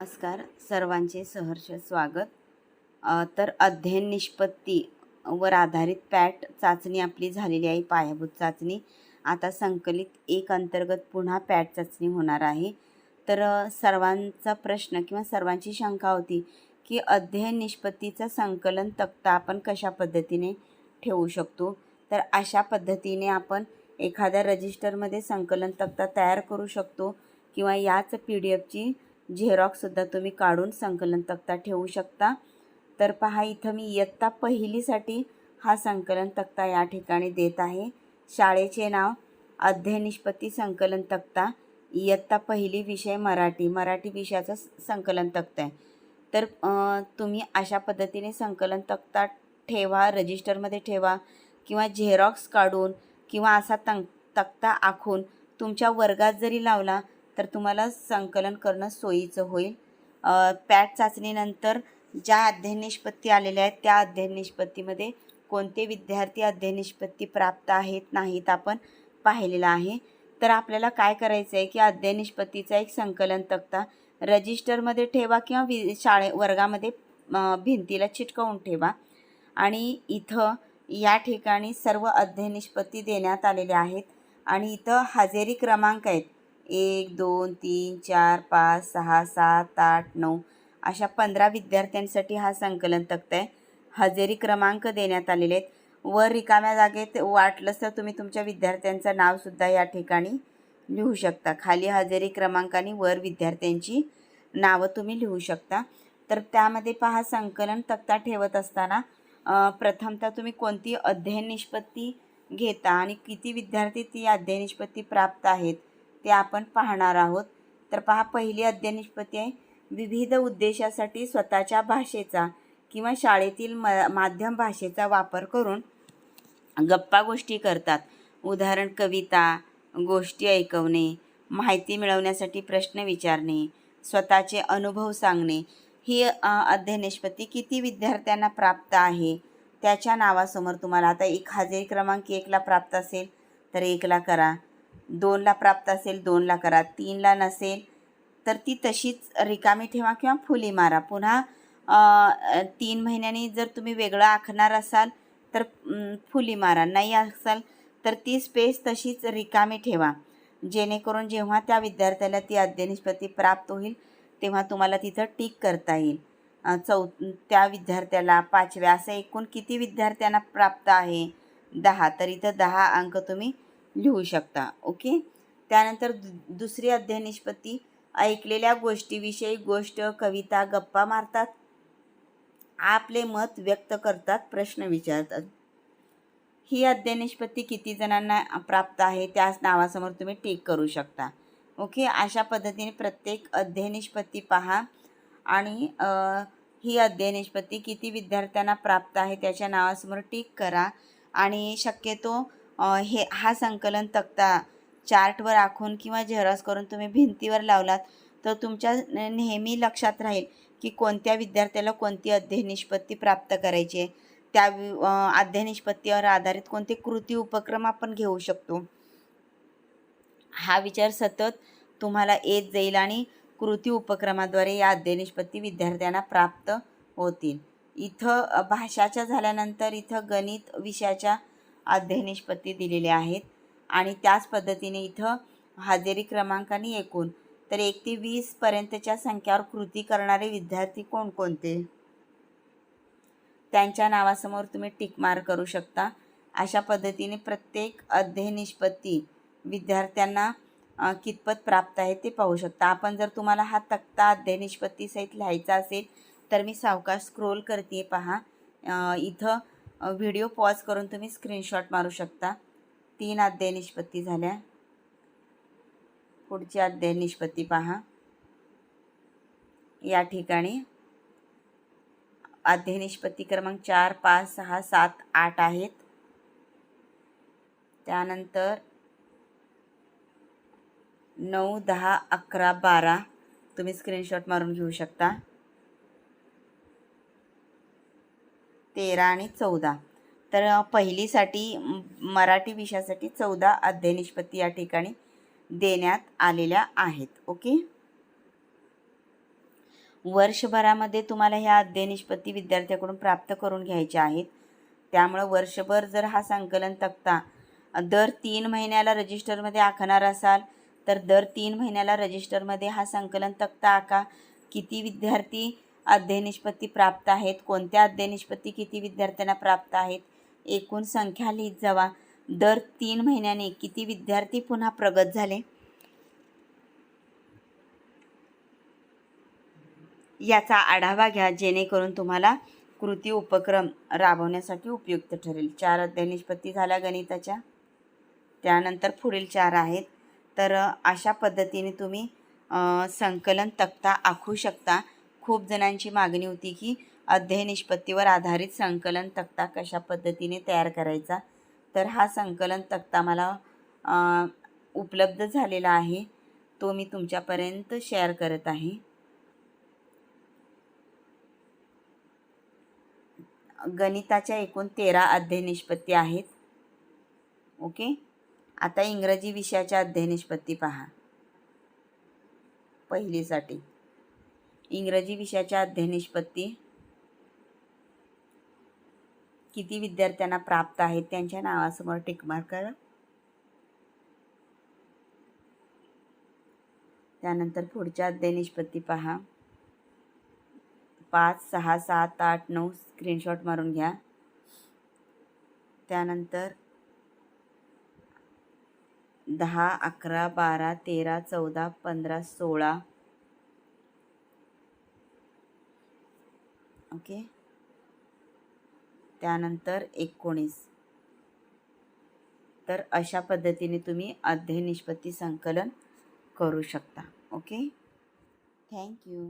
नमस्कार सर्वांचे सहर्ष स्वागत. तर अध्ययन निष्पत्ती वर आधारित पॅट चाचणी आपली झालेली आहे पायाभूत चाचणी. आता संकलित एक अंतर्गत पुन्हा पॅट चाचणी होणार आहे. तर सर्वांचा प्रश्न किंवा सर्वांची शंका होती की अध्ययन निष्पत्तीचा संकलन तक्ता आपण कशा पद्धतीने ठेवू शकतो? तर अशा पद्धतीने आपण एखाद्या रजिस्टरमध्ये संकलन तक्ता तयार करू शकतो किंवा याच पी डी एफची झेरॉक्ससुद्धा तुम्ही काढून संकलन तक्ता ठेवू शकता. तर पहा इथं मी इयत्ता पहिलीसाठी हा संकलन तक्ता या ठिकाणी देत आहे. शाळेचे नाव अध्ययनिष्पत्ती संकलन तक्ता इयत्ता पहिली विषय मराठी. मराठी विषयाचा स- संकलन तक्ता आहे. तर तुम्ही अशा पद्धतीने संकलन तक्ता ठेवा रजिस्टरमध्ये ठेवा किंवा झेरॉक्स काढून किंवा असा तंग तक्ता आखून तुमच्या वर्गात जरी लावला तर तुम्हाला संकलन करणं सोयीचं होईल. पॅट चाचणीनंतर ज्या अध्ययन निष्पत्ती आलेल्या आहेत त्या अध्ययन निष्पत्तीमध्ये कोणते विद्यार्थी अध्ययन निष्पत्ती प्राप्त आहेत नाहीत आपण पाहिलेलं आहे. तर आपल्याला काय करायचं आहे की अध्ययन निष्पत्तीचा एक संकलन तक्ता रजिस्टरमध्ये ठेवा किंवा वि शाळे वर्गामध्ये भिंतीला चिटकवून ठेवा. आणि इथं या ठिकाणी सर्व अध्ययन निष्पत्ती देण्यात आलेल्या आहेत. आणि इथं हजेरी क्रमांक आहेत. एक दोन तीन चार पाच सहा सात आठ नऊ अशा पंधरा विद्यार्थ्यांसाठी हा संकलन तक्ता आहे. हजेरी क्रमांक देण्यात आलेले आहेत. वर रिकाम्या जागेत वाटलंच तर तुम्ही तुमच्या विद्यार्थ्यांचं नावसुद्धा या ठिकाणी लिहू शकता. खाली हजेरी क्रमांकाने वर विद्यार्थ्यांची नावं तुम्ही लिहू शकता. तर त्यामध्ये पहा संकलन तक्ता ठेवत असताना प्रथमतः तुम्ही कोणती अध्ययन निष्पत्ती घेता आणि किती विद्यार्थी ती अध्ययन निष्पत्ती प्राप्त आहेत? ते आपण पाहणार आहोत. तर पहा पहिली अध्यनिष्पत्ती आहे. विविध उद्देशासाठी स्वतःच्या भाषेचा किंवा शाळेतील म माध्यम भाषेचा वापर करून गप्पा गोष्टी करतात. उदाहरण कविता गोष्टी ऐकवणे माहिती मिळवण्यासाठी प्रश्न विचारणे स्वतःचे अनुभव सांगणे. ही अ, किती विद्यार्थ्यांना प्राप्त आहे त्याच्या नावासमोर तुम्हाला आता एक हजेरी क्रमांक एकला प्राप्त असेल तर एकला करा. दोनला प्राप्त असेल दोनला करा. तीनला नसेल तर ती तशीच रिकामी ठेवा किंवा फुली मारा. पुन्हा तीन महिन्यांनी जर तुम्ही वेगळं आखणार असाल तर फुली मारा. नाही असाल तर ती स्पेस तशीच रिकामी ठेवा. जेणेकरून जेव्हा त्या विद्यार्थ्याला ती अध्ययनिष्पत्ती प्राप्त होईल तेव्हा तुम्हाला तिथं टिक करता येईल. चौ त्या विद्यार्थ्याला पाचव्या असं एकूण किती विद्यार्थ्यांना प्राप्त आहे? दहा. तर इथं दहा अंक तुम्ही लिहू शकता ओके? त्यानंतर दु दुसरी अध्याय निष्पत्ती. ऐकलेल्या गोष्टीविषयी गोष्ट कविता गप्पा मारतात. आपले मत व्यक्त करतात प्रश्न विचारतात. ही अध्ययन निष्पत्ती किती जणांना प्राप्त आहे त्याच नावासमोर तुम्ही टिक करू शकता ओके? अशा पद्धतीने प्रत्येक अध्ययन निष्पत्ती पहा आणि ही अध्ययन निष्पत्ती किती विद्यार्थ्यांना प्राप्त आहे त्याच्या नावासमोर टिक करा आणि शक्यतो हे हा संकलन तक्ता चार्टवर आखून किंवा झेरॉक्स करून तुम्ही भिंतीवर लावलात तर तुमच्या नेहमी लक्षात राहील की कोणत्या विद्यार्थ्याला कोणती अध्ययन निष्पत्ती प्राप्त करायची आहे. त्या वि- अध्ययन निष्पत्तीवर आधारित कोणते कृती उपक्रम आपण घेऊ शकतो. हा विचार सतत तुम्हाला येत जाईल आणि कृती उपक्रमाद्वारे या अध्ययन निष्पत्ती विद्यार्थ्यांना प्राप्त होतील. इथं भाषाच्या झाल्यानंतर इथं गणित विषयाच्या अध्ययनिष्पत्ती दिलेल्या आहेत. आणि त्याच पद्धतीने इथं हजेरी क्रमांकाने एकूण. तर एक ते वीसपर्यंतच्या संख्यावर कृती करणारे विद्यार्थी कोणकोणते? त्यांच्या नावासमोर तुम्ही टिकमार करू शकता. अशा पद्धतीने प्रत्येक अध्ययनिष्पत्ती विद्यार्थ्यांना कितपत प्राप्त आहे ते पाहू शकता. आपण जर तुम्हाला हा तक्ता अध्ययनिष्पत्तीसहित लिहायचा असेल तर मी सावकाश स्क्रोल करते पहा. इथं व्हिडिओ पॉज करून तुम्ही स्क्रीनशॉट मारू शकता. तीन अध्याय निष्पत्ती झाल्या. पुढची अध्याय निष्पत्ती पहा. या ठिकाणी अध्याय निष्पत्ती क्रमांक चार पाच सहा सात आठ आहेत. त्यानंतर नऊ दहा अकरा बारा तुम्ही स्क्रीनशॉट मारून घेऊ शकता. तेरा आणि चौदा. तर पहिलीसाठी मराठी विषयासाठी चौदा अध्याय निष्पत्ती या ठिकाणी देण्यात आलेल्या आहेत. ओके? वर्षभरामध्ये तुम्हाला ह्या अध्याय निष्पत्ती विद्यार्थ्याकडून प्राप्त करून घ्यायच्या आहेत. त्यामुळं वर्षभर जर हा संकलन तक्ता दर तीन महिन्याला रजिस्टरमध्ये आखणार असाल तर दर तीन महिन्याला रजिस्टरमध्ये हा संकलन तक्ता आका किती विद्यार्थी अध्ययनिष्पत्ती प्राप्त आहेत? कोणत्या अध्ययनिष्पत्ती किती विद्यार्थ्यांना प्राप्त आहेत? एकूण संख्या लिहित जावा. दर तीन महिन्याने किती विद्यार्थी पुन्हा प्रगत झाले? याचा आढावा घ्या जेणेकरून तुम्हाला कृती उपक्रम राबवण्यासाठी उपयुक्त ठरेल. चार अध्ययनिष्पत्ती झाल्या गणिताच्या. त्यानंतर पुढील चार आहेत. तर अशा पद्धतीने तुम्ही संकलन तक्ता आखू शकता. खूप जणांची मागणी होती की अध्यय निष्पत्तीवर आधारित संकलन तक्ता कशा पद्धतीने तयार करायचा? तर हा संकलन तक्ता मला उपलब्ध झालेला आहे. तो मी तुमच्यापर्यंत शेअर करत आहे. गणिताच्या एकूण तेरा अध्यय निष्पत्ती आहेत. ओके? आता इंग्रजी विषयाच्या अध्यय निष्पत्ती पहा. पहिलीसाठी. इंग्रजी विषयाच्या अध्ययनिष्पत्ती किती विद्यार्थ्यांना प्राप्त आहेत त्यांच्या नावासमोर टिकमार्क करा. त्यानंतर पुढच्या अध्यय निष्पत्ती पहा. पाच सहा सात आठ नऊ स्क्रीनशॉट मारून घ्या. त्यानंतर दहा अकरा बारा तेरा चौदा पंधरा सोळा ओके त्यानंतर एकोणीस. तर अशा पद्धतीने तुम्ही अध्यय निष्पत्ती संकलन करू शकता. ओके? Thank you.